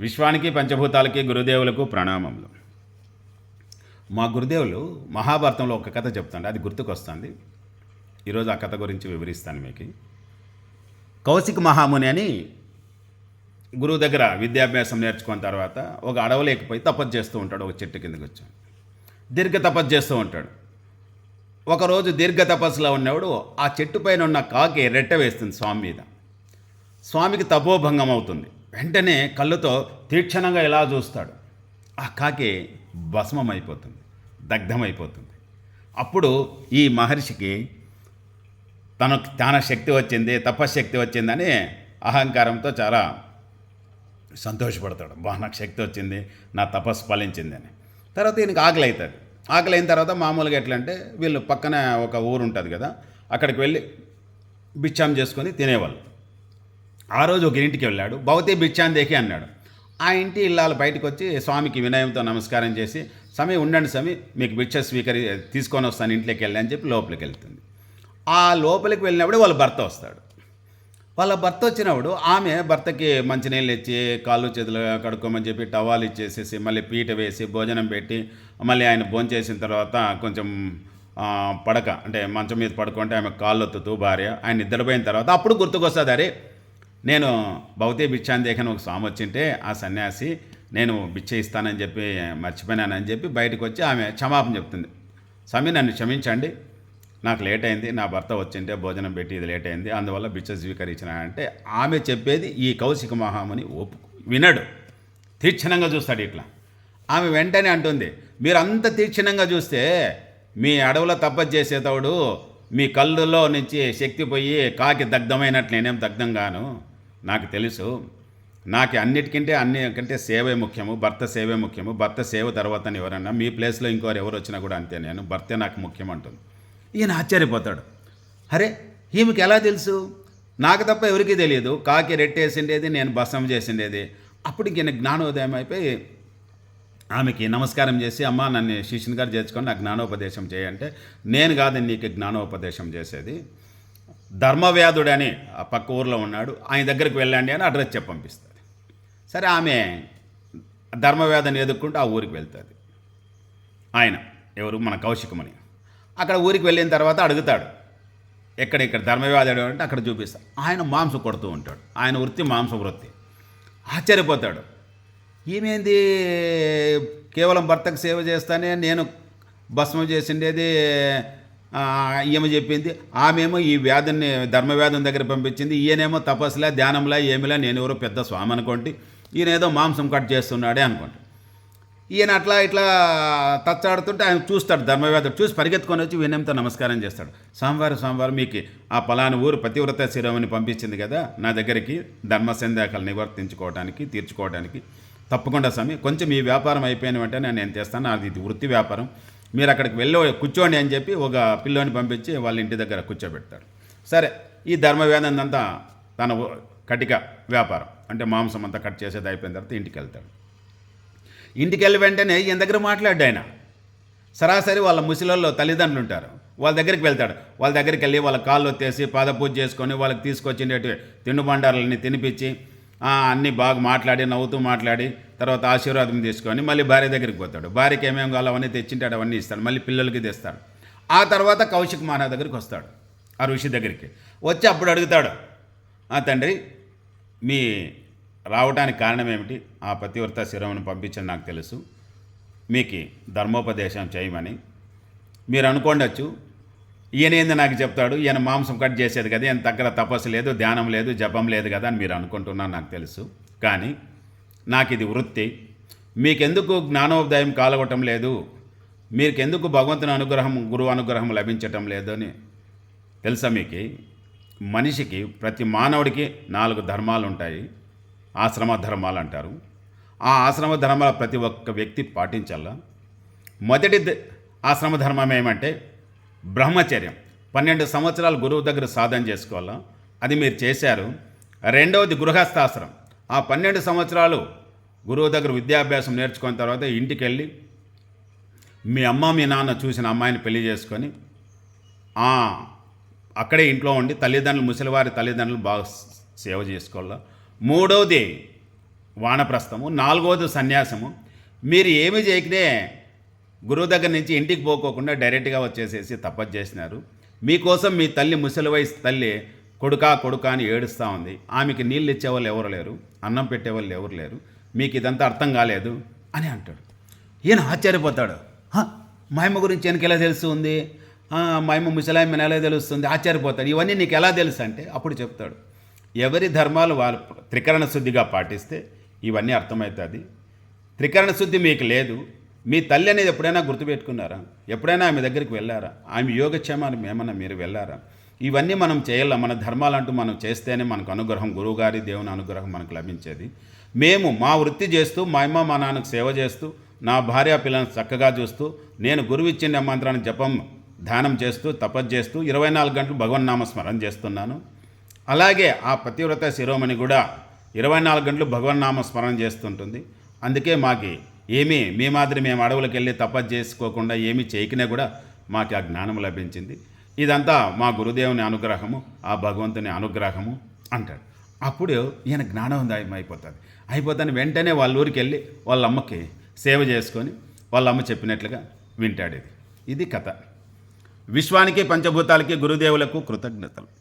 విశ్వానికి పంచభూతాలకి గురుదేవులకు ప్రణామములు. మా గురుదేవులు మహాభారతంలో ఒక కథ చెప్తాండి. అది గుర్తుకొస్తుంది. ఈరోజు ఆ కథ గురించి వివరిస్తాను మీకు. కౌశిక్ మహాముని అని గురువు దగ్గర విద్యాభ్యాసం నేర్చుకున్న తర్వాత ఒక అడవలేకపోయి తపస్సు చేస్తూ ఉంటాడు. ఒక చెట్టు కిందకి వచ్చాడు. దీర్ఘ తపస్సు చేస్తూ ఉంటాడు. ఒకరోజు దీర్ఘ తపస్సులో ఉన్నవాడు ఆ చెట్టు పైన ఉన్న కాకి రెట్ట వేస్తుంది స్వామి మీద. స్వామికి తపోభంగం అవుతుంది. వెంటనే కళ్ళుతో తీక్షణంగా ఇలా చూస్తాడు? ఆ కాకి భస్మం అయిపోతుంది దగ్ధమైపోతుంది. అప్పుడు ఈ మహర్షికి తనకు చాలా శక్తి వచ్చింది తపశ్శక్తి వచ్చిందని అహంకారంతో చాలా సంతోషపడతాడు. బా నాకు శక్తి వచ్చింది నా తపస్సు ఫలించింది అని తర్వాత ఈయనకి ఆకలి అవుతుంది ఆకలి అయిన తర్వాత మామూలుగా ఎట్లా అంటే వీళ్ళు పక్కన ఒక ఊరు ఉంటుంది కదా అక్కడికి వెళ్ళి బిచ్చాం చేసుకొని తినేవాళ్ళు. ఆ రోజు ఒక ఇంటికి వెళ్ళాడు. భవతి బిచ్చాందేకి అన్నాడు. ఆ ఇంటి ఇల్లాలు బయటకు వచ్చి స్వామికి వినయంతో నమస్కారం చేసి సమయం ఉండండి స్వామి మీకు బిచ్చ స్వీకరి తీసుకొని వస్తాను ఇంట్లోకి వెళ్ళి అని చెప్పి లోపలికి వెళ్తుంది. ఆ లోపలికి వెళ్ళినప్పుడు వాళ్ళ భర్త వస్తాడు. వాళ్ళ భర్త వచ్చినప్పుడు ఆమె భర్తకి మంచినీళ్ళు ఇచ్చి కాళ్ళు చేతులు కడుక్కోమని చెప్పి టవాలు ఇచ్చేసేసి మళ్ళీ పీట వేసి భోజనం పెట్టి మళ్ళీ ఆయన భోంచేసిన తర్వాత కొంచెం పడక అంటే మంచం మీద పడుకుంటే ఆమె కాళ్ళు ఒత్తుతూ భార్య ఆయన నిద్రపోయిన తర్వాత అప్పుడు గుర్తుకొస్తుంది అరే నేను భౌతే బిచ్చాన్ ఒక స్వామి వచ్చింటే ఆ సన్యాసి నేను బిచ్చ ఇస్తానని చెప్పి మర్చిపోయినానని చెప్పి బయటకు వచ్చి ఆమె క్షమాపణ చెప్తుంది. స్వామి నన్ను క్షమించండి. నాకు లేట్ అయింది. నా భర్త వచ్చింటే భోజనం పెట్టి ఇది లేట్ అయింది. అందువల్ల బిచ్చ స్వీకరించిన అంటే ఆమె చెప్పేది ఈ కౌశిక మహాముని ఒప్పు వినడు. తీక్షణంగా చూస్తాడు ఇట్లా. ఆమె వెంటనే అంటుంది మీరు అంత తీక్షణంగా చూస్తే మీ అడవులో తప్ప చేసేటప్పుడు మీ కళ్ళులో నుంచి శక్తి పోయి కాకి దగ్ధమైనట్లు నేనేం దగ్ధం గాను నాకు తెలుసు. నాకు అన్నిటికంటే అన్ని కంటే సేవే ముఖ్యము భర్త సేవే ముఖ్యము. భర్త సేవ తర్వాత ఎవరన్నా మీ ప్లేస్లో ఇంకోరు ఎవరు వచ్చినా కూడా అంతే. నేను భర్తే నాకు ముఖ్యం అంటుంది. ఈయన ఆశ్చర్యపోతాడు. అరే ఈమెకి ఎలా తెలుసు? నాకు తప్ప ఎవరికీ తెలియదు. కాకి రెట్టేసిండేది నేను భస్మం చేసిండేది. అప్పుడు ఈయన జ్ఞానోదయం అయిపోయి ఆమెకి నమస్కారం చేసి అమ్మ నన్ను శిష్యుని గారు చేర్చుకొని నాకు జ్ఞానోపదేశం చేయంటే నేను కాదు నీకు జ్ఞానోపదేశం చేసేది. ధర్మవ్యాధుడని ఆ పక్క ఊర్లో ఉన్నాడు ఆయన దగ్గరికి వెళ్ళండి అని అడ్రస్ చెప్పి పంపిస్తుంది సరే ఆమె ధర్మవ్యాధిని ఎదుర్కొంటూ ఆ ఊరికి వెళ్తుంది. ఆయన ఎవరు? మన కౌశికమని అక్కడ ఊరికి వెళ్ళిన తర్వాత అడుగుతాడు ఎక్కడ ఇక్కడ ధర్మవ్యాధుడు అంటే అక్కడ చూపిస్తాడు ఆయన మాంసం కొడుతూ ఉంటాడు ఆయన వృత్తి మాంస వృత్తి. ఆశ్చర్యపోతాడు. ఈమెంది కేవలం భర్తకు సేవ చేస్తానే నేను భస్మం చేసిండేది ఈమె చెప్పింది ఆమెమో ఈ వ్యాధిని ధర్మవ్యాధం దగ్గర పంపించింది ఈయనేమో తపస్సులా ధ్యానంలా ఏమిలా నేను ఎవరో పెద్ద స్వామి అనుకోండి ఈయన ఏదో మాంసం కట్ చేస్తున్నాడే అనుకోండి ఈయన అట్లా ఇట్లా తచ్చాడుతుంటే ఆయన చూస్తాడు ధర్మవ్యాధుడు చూసి పరిగెత్తుకొని వచ్చి వినయంతో నమస్కారం చేస్తాడు. సోమవారం సోమవారం మీకు ఆ పలానా ఊరు పతివ్రత శిరోమణి పంపించింది కదా నా దగ్గరికి ధర్మ సందేహాలు నివర్తించుకోవడానికి తీర్చుకోవడానికి తప్పకుండా స్వామి కొంచెం ఈ వ్యాపారం అయిపోయిన వెంటనే నేను చేస్తాను అది ఇది వృత్తి వ్యాపారం. మీరు అక్కడికి వెళ్ళి కూర్చోండి అని చెప్పి ఒక పిల్లోని పంపించి వాళ్ళ ఇంటి దగ్గర కూర్చోబెడతాడు సరే ఈ ధర్మవ్యాధం తన కటిక వ్యాపారం. అంటే మాంసం అంతా కట్ చేసేది అయిపోయిన తర్వాత ఇంటికి వెళ్తాడు ఇంటికి వెళ్ళి వెంటనే ఈయన దగ్గర మాట్లాడు ఆయన. సరాసరి వాళ్ళ ముసలిలో తల్లిదండ్రులు ఉంటారు. వాళ్ళ దగ్గరికి వెళ్తాడు. వాళ్ళ దగ్గరికి వెళ్ళి వాళ్ళ కాళ్ళు వచ్చేసి పాదపూజ చేసుకొని వాళ్ళకి తీసుకొచ్చిండేటి తిండిబండారాలని తినిపించి అన్నీ బాగా మాట్లాడి నవ్వుతూ మాట్లాడి తర్వాత ఆశీర్వాదం తీసుకొని మళ్ళీ భార్య దగ్గరికి పోతాడు. భార్యకి ఏమేమి కావాలో అవన్నీ తెచ్చింటాడు అవన్నీ ఇస్తాడు. మళ్ళీ పిల్లలకి తెస్తాడు. ఆ తర్వాత కౌశిక్ మహారాజ్ దగ్గరికి వస్తాడు. ఆ ఋషి దగ్గరికి. వచ్చి అప్పుడు అడుగుతాడు ఆ తండ్రి మీ రావడానికి కారణం ఏమిటి? ఆ పతివ్రత శిరమును పంపించని నాకు తెలుసు. మీకు ధర్మోపదేశం చేయమని. మీరు అనుకోండొచ్చు. ఈయన ఏంది నాకు చెప్తాడు. ఈయన మాంసం కట్ చేసేది కదా. ఈయన దగ్గర తపస్సు లేదు ధ్యానం లేదు జపం లేదు కదా అని మీరు అనుకుంటున్నారు నాకు తెలుసు. కానీ నాకు ఇది వృత్తి. మీకెందుకు జ్ఞానోదయం కాలవటం లేదు? మీకెందుకు భగవంతుని అనుగ్రహం గురువు అనుగ్రహం లభించటం లేదు అని తెలుసా మీకు? మనిషికి ప్రతి మానవుడికి నాలుగు ధర్మాలు ఉంటాయి ఆశ్రమ ధర్మాలు అంటారు ఆ ఆశ్రమ ధర్మాలు ప్రతి ఒక్క వ్యక్తి పాటించాలా మొదటి ఆశ్రమ ధర్మం ఏమంటే బ్రహ్మచర్యం. పన్నెండు సంవత్సరాలు గురువు దగ్గర సాధన చేసుకోవాలా? అది మీరు చేశారు. రెండవది గృహస్థాశ్రం ఆ పన్నెండు సంవత్సరాలు గురువు దగ్గర విద్యాభ్యాసం నేర్చుకున్న తర్వాత ఇంటికి వెళ్ళి మీ అమ్మ మీ నాన్న చూసిన అమ్మాయిని పెళ్ళి చేసుకొని అక్కడే ఇంట్లో ఉండి తల్లిదండ్రులు ముసలివారి తల్లిదండ్రులు బాగా సేవ చేసుకోవాలా? మూడవది వానప్రస్థము నాలుగవది సన్యాసము. మీరు ఏమి చేయకనే గురువు దగ్గర నుంచి ఇంటికి పోకోకుండా డైరెక్ట్గా వచ్చేసేసి తపస్సు చేసినారు. మీకోసం మీ తల్లి ముసలి వయసు తల్లి కొడుకా కొడుకా అని ఏడుస్తూ ఉంది. ఆమెకి నీళ్ళు ఇచ్చేవాళ్ళు ఎవరు లేరు అన్నం పెట్టేవాళ్ళు ఎవరు లేరు. మీకు ఇదంతా అర్థం కాలేదు అని అంటాడు. ఈయన ఆశ్చర్యపోతాడు. మహిమ గురించి ఈయనకి ఎలా తెలుసు ఉంది? మహిమ మా ఎలా తెలుస్తుంది? ఆశ్చర్యపోతాడు. ఇవన్నీ నీకు ఎలా తెలుసు అంటే అప్పుడు చెప్తాడు. ఎవరి ధర్మాలు వాళ్ళు త్రికరణ శుద్ధిగా పాటిస్తే ఇవన్నీ అర్థమవుతుంది. త్రికరణ శుద్ధి మీకు లేదు. మీ తల్లి అనేది ఎప్పుడైనా గుర్తుపెట్టుకున్నారా? ఎప్పుడైనా ఆమె దగ్గరికి వెళ్ళారా? ఆమె యోగక్షేమాన్ని ఏమన్నా మీరు వెళ్ళారా? ఇవన్నీ మనం చేయాల? మన ధర్మాలంటూ మనం చేస్తేనే మనకు అనుగ్రహం గురువుగారి దేవుని అనుగ్రహం మనకు లభించేది. మేము మా వృత్తి చేస్తూ మా అమ్మ మా నాన్నకు సేవ చేస్తూ నా భార్య పిల్లలను చక్కగా చూస్తూ నేను గురువు ఇచ్చిన మంత్రాన్ని జపం ధ్యానం చేస్తూ తపస్సు చేస్తూ ఇరవై నాలుగు గంటలు భగవన్నామ స్మరణ చేస్తున్నాను. అలాగే ఆ పతివ్రత శిరోమణి కూడా ఇరవై నాలుగు గంటలు భగవన్నామ స్మరణ చేస్తుంటుంది. అందుకే మాకి ఏమీ మీ మాదిరి మేము అడవులకు వెళ్ళి తపస్సు చేసుకోకుండా ఏమీ చేయకినా కూడా మాకు ఆ జ్ఞానం లభించింది. ఇదంతా మా గురుదేవుని అనుగ్రహము ఆ భగవంతుని అనుగ్రహము అంటాడు. అప్పుడు ఈయన జ్ఞానోదయం అయిపోతుంది. అయిపోతాను వెంటనే వాళ్ళ ఊరికి వెళ్ళి వాళ్ళ అమ్మకి సేవ చేసుకొని వాళ్ళ అమ్మ చెప్పినట్లుగా వింటాడు ఇది ఇది కథ. విశ్వానికి పంచభూతాలకి గురుదేవులకు కృతజ్ఞతలు.